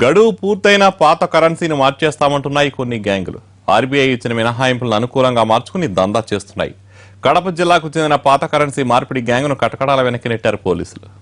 గడువు పూర్తయిన పాత కరెన్సీని మార్చేస్తామంటున్నాయి కొన్ని గ్యాంగులు. ఆర్బీఐ ఇచ్చిన మినహాయింపులను అనుకూలంగా మార్చుకుని దందా చేస్తున్నాయి. కడప జిల్లాకు చెందిన పాత కరెన్సీ మార్పిడి గ్యాంగును కటకడాల వెనక్కి నెట్టారు పోలీసులు.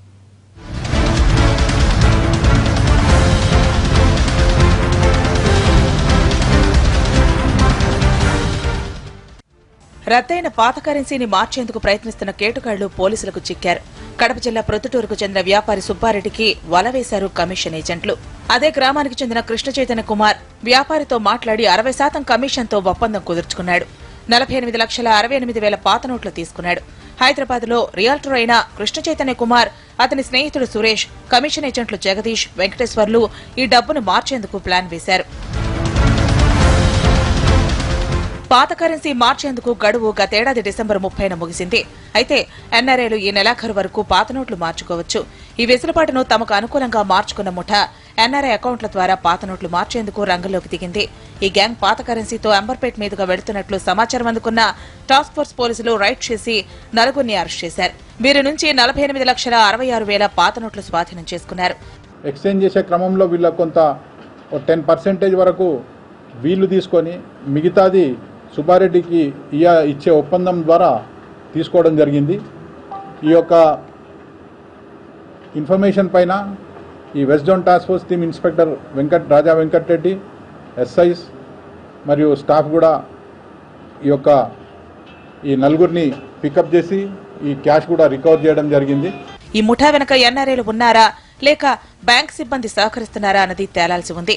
రద్దయిన పాత కరెన్సీని మార్చేందుకు ప్రయత్నిస్తున్న కేటుగాళ్ళు పోలీసులకు చిక్కారు. కడప జిల్లా ప్రొద్దుటూరుకు చెందిన వ్యాపారి సుబ్బారెడ్డికి వల వేశారు కమిషన్ ఏజెంట్లు. అదే గ్రామానికి చెందిన కృష్ణ చైతన్య కుమార్ వ్యాపారితో మాట్లాడి అరవై శాతం కమిషన్తో ఒప్పందం కుదుర్చుకున్నాడు. నలభై ఎనిమిది లక్షల అరవై ఎనిమిది వేల పాత నోట్లు తీసుకున్నాడు. హైదరాబాద్లో రియాల్టర్ అయిన కృష్ణ చైతన్య కుమార్ అతని స్నేహితుడు సురేష్ కమిషన్ ఏజెంట్లు జగదీష్ వెంకటేశ్వర్లు ఈ డబ్బును మార్చేందుకు ప్లాన్ వేశారు. పాత కరెన్సీ మార్చేందుకు గడువు గతేడాది డిసెంబర్ ముప్పైన ముగిసింది. అయితే ఎన్ఆర్ఐలు ఈ నెలాఖరు వరకు పాత నోట్లు మార్చుకోవచ్చు. ఈ వెసులుబాటును తమకు అనుకూలంగా మార్చుకున్న ముఠ ఎన్ఆర్ఐ అకౌంట్ల ద్వారా పాత నోట్లు మార్చేందుకు రంగంలోకి దిగింది. ఈ గ్యాంగ్ పాత కరెన్సీతో అంబర్పేట్ మీదుగా వెళుతున్నట్లు సమాచారం అందుకున్న టాస్క్ ఫోర్స్ పోలీసులు రైడ్ చేసి నలుగురిని అరెస్ట్ చేశారు. వీరి నుంచి నలభై ఎనిమిది లక్షల అరవై ఆరు వేల పాత నోట్లు స్వాధీనం చేసుకున్నారు. ఎక్స్చేంజ్ చేసే క్రమంలో వీళ్ళ కొంత టెన్ పర్సెంటేజ్ వరకు వీళ్ళు తీసుకొని మిగతాది సుబ్బారెడ్డికి ఇయ ఇచ్చే ఒప్పందం ద్వారా తీసుకోవడం జరిగింది. ఈ యొక్క ఇన్ఫర్మేషన్ పైన ఈ west zone task force team inspector Venkat Raja Venkatareddy SIs మరియు స్టాఫ్ కూడా ఈ యొక్క ఈ నలుగురిని పికప్ చేసి ఈ క్యాష్ కూడా రికవర్ చేయడం జరిగింది. ఈ ముఠా వెనక ఎన్ఆర్ఐలు ఉన్నారా? లేక బ్యాంక్ సిబ్బంది సహకరిస్తున్నారా అన్నది తేలాల్సి ఉంది.